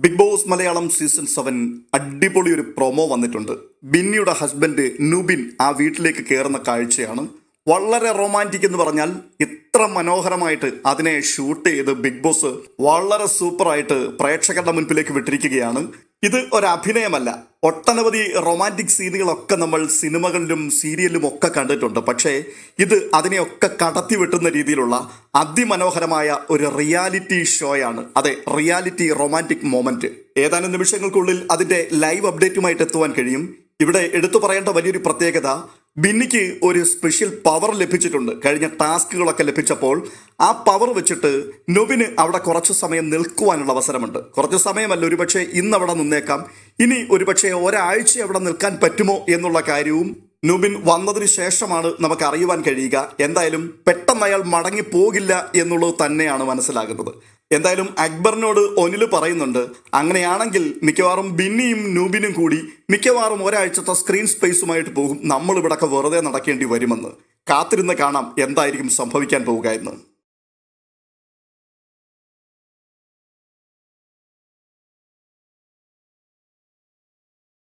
Big boss Malayalam season seven അടിപൊളി ഒരു promo വന്നിട്ടുണ്ട്. ബിന്നിയുടെ ഹസ്ബൻഡ് നുബിൻ ആ വീട്ടിലേക്ക് കയറുന്ന കാഴ്ചയാണ്. വളരെ റൊമാന്റിക് എന്ന് പറഞ്ഞാൽ ഇത്ര മനോഹരമായിട്ട് അതിനെ ഷൂട്ട് ചെയ്ത് ബിഗ് ബോസ് വളരെ സൂപ്പറായിട്ട് പ്രേക്ഷകരുടെ മുൻപിലേക്ക് വിട്ടിരിക്കുകയാണ്. ഇത് ഒരഭിനയമല്ല. ഒട്ടനവധി റൊമാന്റിക് സീനുകളൊക്കെ നമ്മൾ സിനിമകളിലും സീരിയലിലും ഒക്കെ കണ്ടിട്ടുണ്ട്. പക്ഷേ ഇത് അതിനെയൊക്കെ കടത്തി വെട്ടുന്ന രീതിയിലുള്ള അതിമനോഹരമായ ഒരു റിയാലിറ്റി ഷോയാണ് അതെ റിയാലിറ്റി റൊമാന്റിക് മൊമെന്റ് ഏതാനും നിമിഷങ്ങൾക്കുള്ളിൽ അതിന്റെ ലൈവ് അപ്ഡേറ്റുമായിട്ട് എത്തുവാൻ കഴിയും. ഇവിടെ എടുത്തു പറയേണ്ട വലിയൊരു പ്രത്യേകത ബിന്നിക്ക് ഒരു സ്പെഷ്യൽ പവർ ലഭിച്ചിട്ടുണ്ട്. കഴിഞ്ഞ ടാസ്കുകളൊക്കെ ലഭിച്ചപ്പോൾ ആ പവർ വെച്ചിട്ട് നൊബിന് അവിടെ കുറച്ച് സമയം നിൽക്കുവാനുള്ള അവസരമുണ്ട്. കുറച്ച് സമയമല്ല ഒരുപക്ഷെ ഇന്ന് അവിടെ നിന്നേക്കാം. ഇനി ഒരുപക്ഷെ ഒരാഴ്ച അവിടെ നിൽക്കാൻ പറ്റുമോ എന്നുള്ള കാര്യവും നുബിൻ വന്നതിന് ശേഷമാണ് നമുക്ക് അറിയുവാൻ കഴിയുക. എന്തായാലും പെട്ടെന്ന് അയാൾ മടങ്ങി പോകില്ല എന്നുള്ളത് തന്നെയാണ് മനസ്സിലാകുന്നത്. എന്തായാലും അക്ബറിനോട് ഒനിൽ പറയുന്നുണ്ട് അങ്ങനെയാണെങ്കിൽ മിക്കവാറും ബിന്നിയും നൂബിനും കൂടി മിക്കവാറും ഒരാഴ്ചത്തെ സ്ക്രീൻ സ്പേസുമായിട്ട് പോകും. നമ്മൾ ഇവിടൊക്കെ വെറുതെ നടക്കേണ്ടി വരുമെന്ന്. കാത്തിരുന്ന് കാണാം എന്തായിരിക്കും സംഭവിക്കാൻ പോവുക എന്ന്.